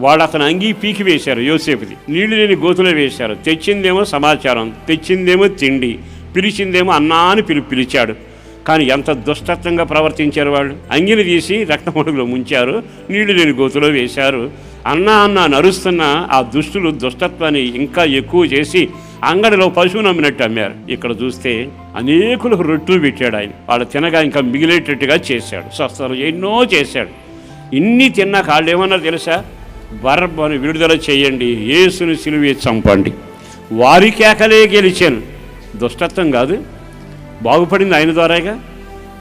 వాళ్ళు అతను అంగీ పీకి వేశారు యోసేపుది. నీళ్ళు లేని గోతులో వేశారు. తెచ్చిందేమో సమాచారం తెచ్చిందేమో తిండి పిలిచిందేమో అన్నా అని పిలి పిలిచాడు. కానీ ఎంత దుష్టత్వంగా ప్రవర్తించారు వాళ్ళు? అంగిని తీసి రక్తమడుగులో ముంచారు నీళ్ళు లేని గోతులో వేశారు. అన్నా అన్న నరుస్తున్న ఆ దుష్టులు దుష్టత్వాన్ని ఇంకా ఎక్కువ చేసి అంగడిలో పశువు నమ్మినట్టు అమ్మారు. ఇక్కడ చూస్తే అనేకులకు రొట్టెలు పెట్టాడు ఆయన. వాళ్ళు తినగా ఇంకా మిగిలేటట్టుగా చేశాడు. స్వస్థలు ఎన్నో చేశాడు. ఇన్ని తిన్నాక వాళ్ళు ఏమన్నారు తెలుసా? బర్బను విడుదల చేయండి యేసుని సిలువే చంపండి. వారి కేకలే గెలిచాను. దుష్టత్వం కాదు. బాగుపడింది ఆయన ద్వారాగా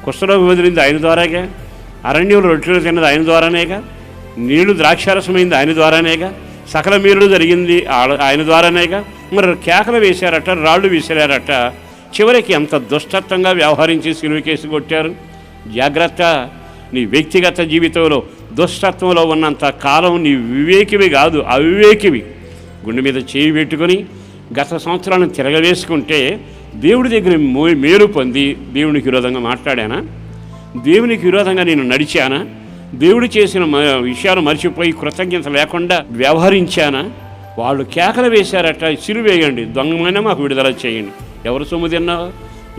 కుష్ఠరోగం వదిలింది ఆయన ద్వారాగా అరణ్యంలో రొట్టెలు తిన్నది ఆయన ద్వారానేగా నీళ్ళు ద్రాక్షారసమైంది ఆయన ద్వారానేగా సకల మీరుడు జరిగింది ఆయన ద్వారానేగా మరి కేకలు వేశారట రాళ్ళు విసిరారట. చివరికి ఎంత దుష్టత్వంగా వ్యవహరించి సిలువకేసి కొట్టారు. జాగ్రత్త నీ వ్యక్తిగత జీవితంలో దుష్టత్వంలో ఉన్నంత కాలం నీ వివేకివి కాదు అవివేకివి. గుండె మీద చేయి పెట్టుకొని గత సంవత్సరాలను తిరగవేసుకుంటే దేవుడి దగ్గర మేలు పొంది దేవునికి విరోధంగా మాట్లాడానా? దేవునికి విరోధంగా నేను నడిచానా? దేవుడు చేసిన మ- విషయాలు మర్చిపోయి కృతజ్ఞత లేకుండా వ్యవహరించానా? వాళ్ళు కేకలు వేశారట సిరువేయండి దొంగమైనా మాకు విడుదల చేయండి. ఎవరు సొమ్ము తిన్నావు?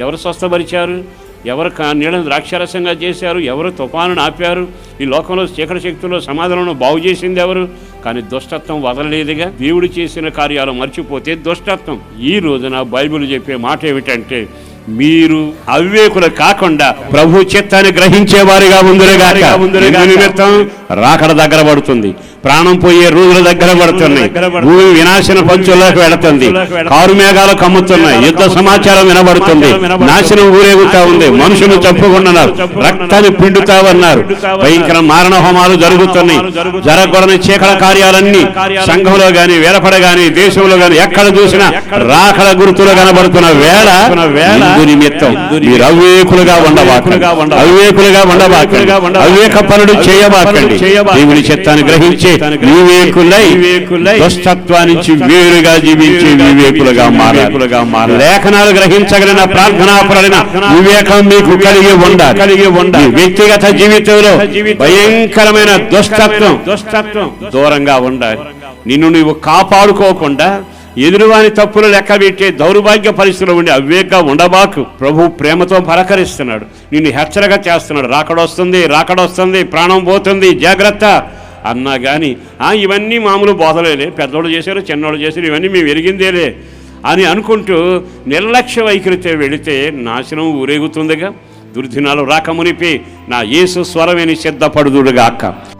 ఎవరు స్వస్థపరిచారు? ఎవరు నీళ్ళను ద్రాక్షారసంగా చేశారు ఎవరు తుఫానును ఆపారు ఈ లోకంలో చీకటి శక్తుల్లో సమాధానం బాగు చేసింది ఎవరు? కానీ దుష్టత్వం వదలలేదుగా. దేవుడు చేసిన కార్యాలు మర్చిపోతే దుష్టత్వం. ఈ రోజున బైబిల్ చెప్పే మాట ఏమిటంటే మీరు అవివేకులు కాకుండా ప్రభు చిత్తాన్ని గ్రహించేవారిగా ఉందరుగాక. ఇందు నిమిత్తం రాకడ దగ్గర పడుతుంది. ప్రాణం పోయే రోజుల దగ్గర పడుతున్నాయి. భూమి వినాశన పంచుల్లోకి వెళుతుంది. కారు మేఘాలు కమ్ముతున్నాయి. యుద్ధ సమాచారం వినబడుతుంది. నాశనం ఊరేగుతా ఉంది. మనుషులు చంపుకుంటున్నారు. రక్తాన్ని పిండుతా ఉన్నారు భయంకర మారణ హోమాలు జరుగుతున్నాయి. జరగకూడని చీకల కార్యాలన్నీ సంఘంలో గాని వేలపడ గాని దేశంలో గాని ఎక్కడ చూసినా రాకడ గుర్తులు కనబడుతున్న వేళ నిమిత్తం మీరు అవివేకులుగా ఉండబాకండి అవివేకులుగా ఉండబాకండి అవివేక పనులు చేయబాకండి. దేవుని చిత్తాన్ని గ్రహించే వివేకులై దుష్టత్వానికి వేరుగా జీవించే వివేకులుగా మారాకులుగా మార లేఖనాలు గ్రహించగలిగిన ప్రార్థనాపరమైన వివేకం మీకు కలిగి ఉండ కలిగి ఉండ వ్యక్తిగత జీవితంలో భయంకరమైన దుష్టత్వం దుష్టత్వం దూరంగా ఉండాలి. నిన్ను నువ్వు కాపాడుకోకుండా ఎదురువాని తప్పులు లెక్క పెట్టే దౌర్భాగ్య పరిస్థితులు ఉండి అవివేకంగా ఉండబాకు. ప్రభు ప్రేమతో పలకరిస్తున్నాడు. నిన్ను హెచ్చరిక చేస్తున్నాడు. రాకడొస్తుంది రాకడొస్తుంది ప్రాణం పోతుంది. జాగ్రత్త. అన్నా కానీ ఇవన్నీ మామూలు బోధలేలే. పెద్దోళ్ళు చేశారు చిన్నోళ్ళు చేశారు ఇవన్నీ మేము ఎరిగిందేలే. అని అనుకుంటూ నిర్లక్ష్య వైఖరితో వెళితే నాశనం ఊరేగుతుందిగా. దుర్దినాలు రాకమునిపి నా యేసు స్వరమేని సిద్ధపడుదుడుగాక